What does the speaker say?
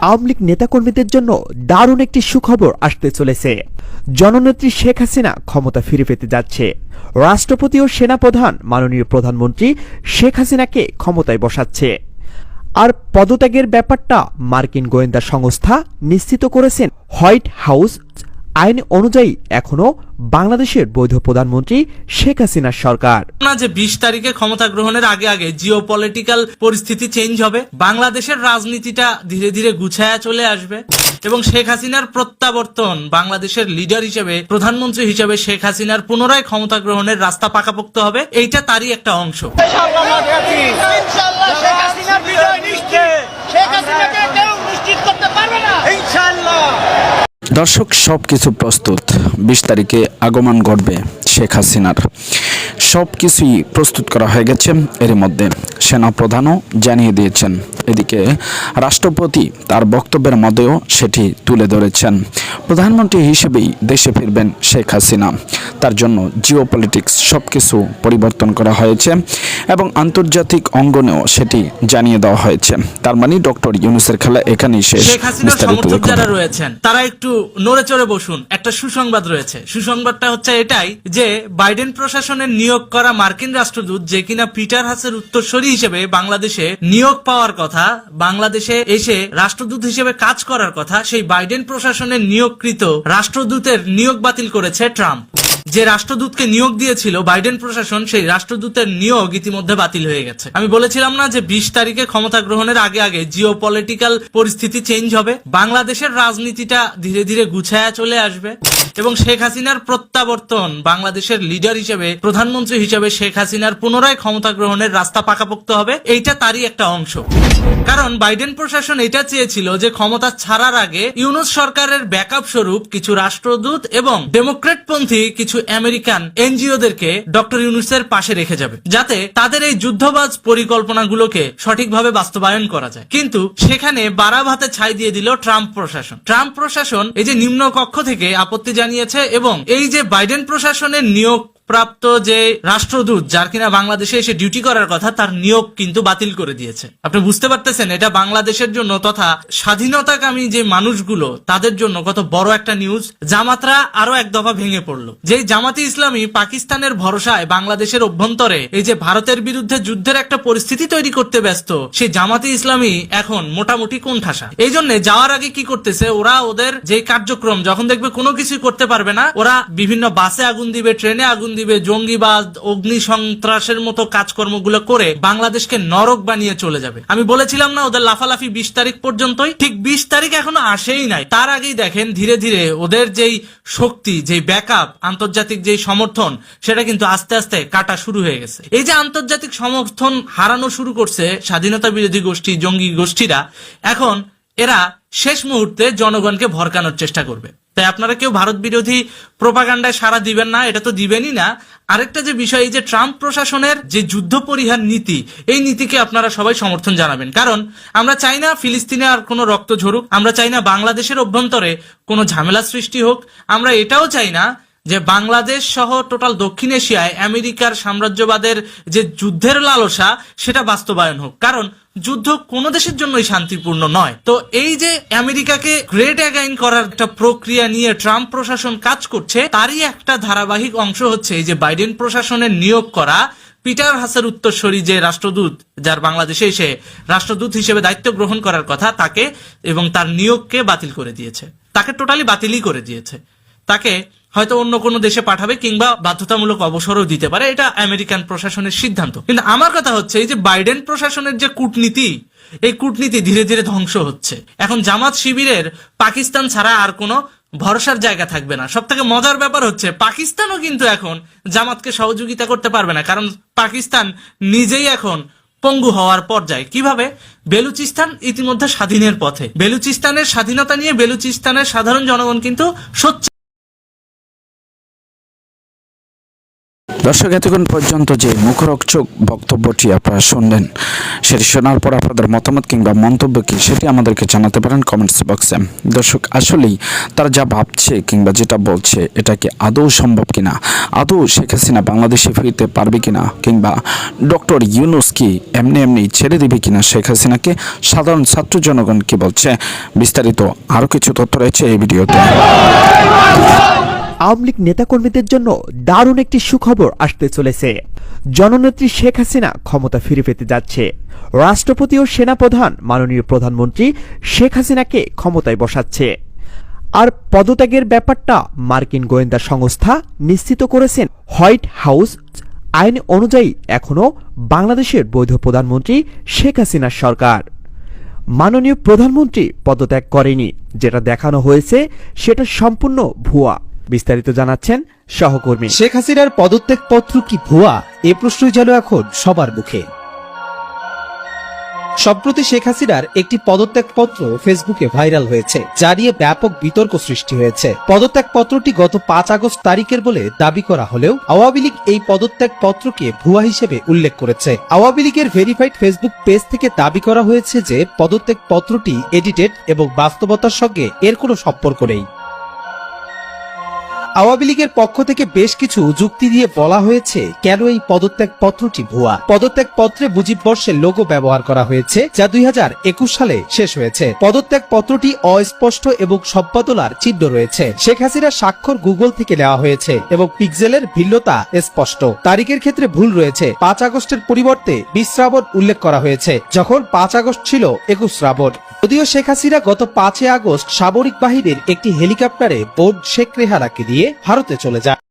আওয়ামী লীগ নেতাকর্মীদের জন্য দারুণ একটি সুখবর আসতে চলেছে। জননেত্রী শেখ হাসিনা ক্ষমতা ফিরে পেতে যাচ্ছে। রাষ্ট্রপতি ও সেনাপ্রধান মাননীয় প্রধানমন্ত্রী শেখ হাসিনাকে ক্ষমতায় বসাচ্ছে। আর পদত্যাগের ব্যাপারটা মার্কিন গোয়েন্দা সংস্থা নিশ্চিত করেছেন। হোয়াইট হাউস আইন অনুযায়ী এখনও বাংলাদেশের বৈধ প্রধানমন্ত্রী শেখ হাসিনার সরকার। না যে বিশ তারিখে ক্ষমতা গ্রহণের আগে আগে জিও পলিটিক্যাল পরিস্থিতি চেঞ্জ হবে বাংলাদেশের রাজনীতিটা ধীরে ধীরে গুছায়া চলে আসবে এবং শেখ হাসিনার প্রত্যাবর্তন বাংলাদেশের লিডার হিসেবে প্রধানমন্ত্রী হিসেবে শেখ হাসিনার পুনরায় ক্ষমতা গ্রহণের রাস্তা পাকাপোক্ত হবে এইটা তারই একটা অংশ। শেখ হাসিনার শেখ হাসিনাকে কেউ নিশ্চিত করতে পারবে না। ইনশাআল্লাহ। দর্শক সব কিছু প্রস্তুত। বিশ তারিখে আগমন ঘটবে শেখ হাসিনার। সব কিছুই প্রস্তুত করা হয়ে গেছে। এর মধ্যে সেনাপ্রধানও জানিয়ে দিয়েছেন। এদিকে রাষ্ট্রপতি তার বক্তব্যের মধ্যেও সেটি তুলে ধরেছেন। প্রধানমন্ত্রী হিসেবেই দেশে ফিরবেন শেখ হাসিনা। তার জন্য জিও পলিটিক্স সব কিছু পরিবর্তন করা হয়েছে এবং আন্তর্জাতিক অঙ্গনেও সেটি জানিয়ে দেওয়া হয়েছে। তার মানে ডক্টর ইউনুসের খেলা এখানেই শেষ। বিস্তারিত যারা রয়েছেন তারা একটু নড়ে চড়ে বসুন। একটা সুসংবাদ রয়েছে। সুসংবাদটা হচ্ছে এটাই যে বাইডেন প্রশাসনের নিয়োগ করা মার্কিন রাষ্ট্রদূত যে কিনা পিটার হাসের উত্তরসূরি হিসেবে বাংলাদেশে নিয়োগ পাওয়ার কথা, বাংলাদেশে এসে রাষ্ট্রদূত হিসেবে কাজ করার কথা, সেই বাইডেন প্রশাসনের নিয়োগকৃত রাষ্ট্রদূতের নিয়োগ বাতিল করেছে ট্রাম্প। যে রাষ্ট্রদূতকে নিয়োগ দিয়েছিল বাইডেন প্রশাসন, সেই রাষ্ট্রদূতের নিয়োগ ইতিমধ্যে বাতিল হয়ে গেছে। আমি বলেছিলাম না যে বিশ তারিখে ক্ষমতা গ্রহণের আগে আগে জিও পলিটিক্যাল পরিস্থিতি চেঞ্জ হবে। বাংলাদেশের রাজনীতিটা ধীরে ধীরে গুছায়া চলে আসবে। এবং শেখ হাসিনার প্রত্যাবর্তন বাংলাদেশের লিডার হিসেবে, প্রধানমন্ত্রী হিসেবে শেখ হাসিনার পুনরায় ক্ষমতা গ্রহণের রাস্তা পাকাপোক্ত হবে, এইটা তারই একটা অংশ। কারণ বাইডেন প্রশাসন এটা চেয়েছিল যে ক্ষমতা ছাড়ার আগে ইউনুস সরকারের ব্যাকআপ স্বরূপ কিছু রাষ্ট্রদূত এবং ডেমোক্রেট পন্থী কিছু আমেরিকান এনজিওদেরকে ডক্টর ইউনুসের পাশে রেখে যাবে, যাতে তাদের এই যুদ্ধবাজ পরিকল্পনাগুলোকে সঠিকভাবে বাস্তবায়ন করা যায়। কিন্তু সেখানে বারাভাতে ছাই দিয়ে দিল ট্রাম্প প্রশাসন। ট্রাম্প প্রশাসন এই যে নিম্ন কক্ষ থেকে আপত্তি জানিয়েছে এবং এই যে বাইডেন প্রশাসনের নিয়োগ প্রাপ্ত যে রাষ্ট্রদূত যার কিনা বাংলাদেশে এসে ডিউটি করার কথা, তার নিয়োগ কিন্তু বাতিল করে দিয়েছে। আপনি বুঝতে পারতেছেন, এটা বাংলাদেশের জন্য তথা স্বাধীনতাকামী যে মানুষগুলো, তাদের জন্য কত বড় একটা নিউজ জামাতরা আরও এক দফা ভেঙে পড়ল। যে জামাতি ইসলামী পাকিস্তানের ভরসায় বাংলাদেশের অভ্যন্তরে এই যে ভারতের বিরুদ্ধে যুদ্ধের একটা পরিস্থিতি তৈরি করতে ব্যস্ত, সেই জামাতি ইসলামী এখন মোটামুটি কোণঠাসা। এই জন্য যাওয়ার আগে কি করতেছে, ওরা ওদের যে কার্যক্রম, যখন দেখবে কোনো কিছু করতে পারবে না, ওরা বিভিন্ন বাসে আগুন দিবে, ট্রেনে আগুন দিবে, জঙ্গিবাদ, অগ্নি সন্ত্রাসের মতো কাজকর্মগুলো করে বাংলাদেশকে নরক বানিয়ে চলে যাবে। আমি বলেছিলাম না, ওদের লাফালাফি বিশ তারিখ পর্যন্তই? ঠিক বিশ তারিখ এখনও আসেই নাই। তার আগেই দেখেন, ধীরে ধীরে ওদের যেই শক্তি, যেই ব্যাকআপ, আন্তর্জাতিক যেই সমর্থন, সেটা কিন্তু আস্তে আস্তে কাটা শুরু হয়ে গেছে। এই যে আন্তর্জাতিক সমর্থন হারানো শুরু করছে স্বাধীনতা বিরোধী গোষ্ঠী, জঙ্গি গোষ্ঠীরা, এখন এরা শেষ মুহূর্তে জনগণকে ভরকানোর চেষ্টা করবে। তাই আপনারা কেউ ভারত বিরোধী প্রোপাগান্ডায় সারা দিবেন না, এটা তো দিবেনই না। আরেকটা যে বিষয়, এই যে ট্রাম্প প্রশাসনের যে যুদ্ধ পরিহার নীতি, এই নীতিকে আপনারা সবাই সমর্থন জানাবেন। কারণ আমরা চাই না ফিলিস্তিনে আর কোনো রক্ত ঝরুক, আমরা চাই না বাংলাদেশের অভ্যন্তরে কোনো ঝামেলা সৃষ্টি হোক, আমরা এটাও চাই না যে বাংলাদেশ সহ টোটাল দক্ষিণ এশিয়ায় আমেরিকার সাম্রাজ্যবাদের যে যুদ্ধের লালসা, সেটা বাস্তবায়ন হোক। কারণ যুদ্ধ কোনো দেশের জন্যই শান্তিপূর্ণ নয়। তো এই যে আমেরিকাকে গ্রেট অ্যাগাইন করার একটা প্রক্রিয়া নিয়ে ট্রাম্প প্রশাসন কাজ করছে, তারই একটা ধারাবাহিক অংশ হচ্ছে এই যে বাইডেন প্রশাসনের নিয়োগ করা পিটার হাসের উত্তরসূরি যে রাষ্ট্রদূত, যার বাংলাদেশে এসে রাষ্ট্রদূত হিসেবে দায়িত্ব গ্রহণ করার কথা, তাকে এবং তার নিয়োগকে বাতিল করে দিয়েছে। তাকে টোটালি বাতিলই করে দিয়েছে। তাকে হয়তো অন্য কোনো দেশে পাঠাবে কিংবা বাধ্যতামূলক অবসরও দিতে পারে। এটা আমেরিকান প্রশাসনের সিদ্ধান্ত। কিন্তু আমার কথা হচ্ছে, এই যে বাইডেন প্রশাসনের যে কূটনীতি, এই কূটনীতি ধীরে ধীরে ধ্বংস হচ্ছে। এখন জামাত শিবিরের পাকিস্তান ছাড়া আর কোনো ভরসার জায়গা থাকবে না। সব থেকে মজার ব্যাপার হচ্ছে, পাকিস্তানও কিন্তু এখন জামাতকে সহযোগিতা করতে পারবে না। কারণ পাকিস্তান নিজেই এখন পঙ্গু হওয়ার পর্যায়ে। কীভাবে? বেলুচিস্তান ইতিমধ্যে স্বাধীনের পথে। বেলুচিস্তানের স্বাধীনতা নিয়ে বেলুচিস্তানের সাধারণ জনগণ কিন্তু সোচ্চার দর্শক, এতক্ষণ পর্যন্ত যে মুখরোচক বক্তব্যটি আপনারা শুনলেন, সেটি শোনার পর আপনাদের মতামত কিংবা মন্তব্য কী সেটি আমাদেরকে জানাতে পারেন কমেন্টস বক্সে। দর্শক, আসলেই তারা যা ভাবছে কিংবা যেটা বলছে, এটা কি আদৌ সম্ভব কিনা? আদৌ শেখ হাসিনা বাংলাদেশে ফিরতে পারবে কিনা? কিংবা ডক্টর ইউনুস কি এমনি এমনি ছেড়ে দিবে কিনা শেখ হাসিনাকে? সাধারণ ছাত্র জনগণ কি বলছে? বিস্তারিত আরও কিছু তথ্য রয়েছে এই ভিডিওতে। আওয়ামী লীগ নেতাকর্মীদের জন্য দারুণ একটি সুখবর আসতে চলেছে। জননেত্রী শেখ হাসিনা ক্ষমতা ফিরে পেতে যাচ্ছে। রাষ্ট্রপতি ও সেনাপ্রধান মাননীয় প্রধানমন্ত্রী শেখ হাসিনাকে ক্ষমতায় বসাচ্ছে। আর পদত্যাগের ব্যাপারটা মার্কিন গোয়েন্দা সংস্থা নিশ্চিত করেছেন। হোয়াইট হাউস আইন অনুযায়ী এখনও বাংলাদেশের বৈধ প্রধানমন্ত্রী শেখ হাসিনার সরকার। মাননীয় প্রধানমন্ত্রী পদত্যাগ করেনি। যেটা দেখানো হয়েছে সেটা সম্পূর্ণ ভুয়া। বিস্তারিত জানাচ্ছেন সহকর্মী। শেখ হাসিনার পদত্যাগ পত্র কি ভুয়া? এ প্রশ্নই যেন এখন সবার মুখে। সম্প্রতি শেখ হাসিনার একটি পদত্যাগ পত্র ফেসবুকে ভাইরাল হয়েছে, যা নিয়ে ব্যাপক বিতর্ক সৃষ্টি হয়েছে। পদত্যাগ পত্রটি গত পাঁচ আগস্ট তারিখের বলে দাবি করা হলেও আওয়ামী লীগ এই পদত্যাগ পত্রকে ভুয়া হিসেবে উল্লেখ করেছে। আওয়ামী লীগের ভেরিফাইড ফেসবুক পেজ থেকে দাবি করা হয়েছে যে পদত্যাগ পত্রটি এডিটেড এবং বাস্তবতার সঙ্গে এর কোনো সম্পর্ক নেই। আওয়ামী লীগের পক্ষ থেকে বেশ কিছু যুক্তি দিয়ে বলা হয়েছে, কেন এই পদত্যাগ পত্রটি ভুয়া? পদত্যাগ পত্রে মুজিব বর্ষের লোগো ব্যবহার করা হয়েছে, যা দুই হাজার একুশ সালে শেষ হয়েছে। পদত্যাগ পত্রটি অস্পষ্ট এবং সম্পাদনার চিহ্ন রয়েছে। শেখ হাসিনার স্বাক্ষর গুগল থেকে নেওয়া হয়েছে এবং পিক্সেলের ভিন্নতা স্পষ্ট। তারিখের ক্ষেত্রে ভুল রয়েছে। পাঁচ আগস্টের পরিবর্তে বিশ শ্রাবণ উল্লেখ করা হয়েছে, যখন পাঁচ আগস্ট ছিল একুশ শ্রাবণ। যদিও শেখ হাসিনা গত পাঁচই আগস্ট সামরিক বাহিনীর একটি হেলিকপ্টারে বোন শেখ রেহানাকে ভারতে চলে যায়।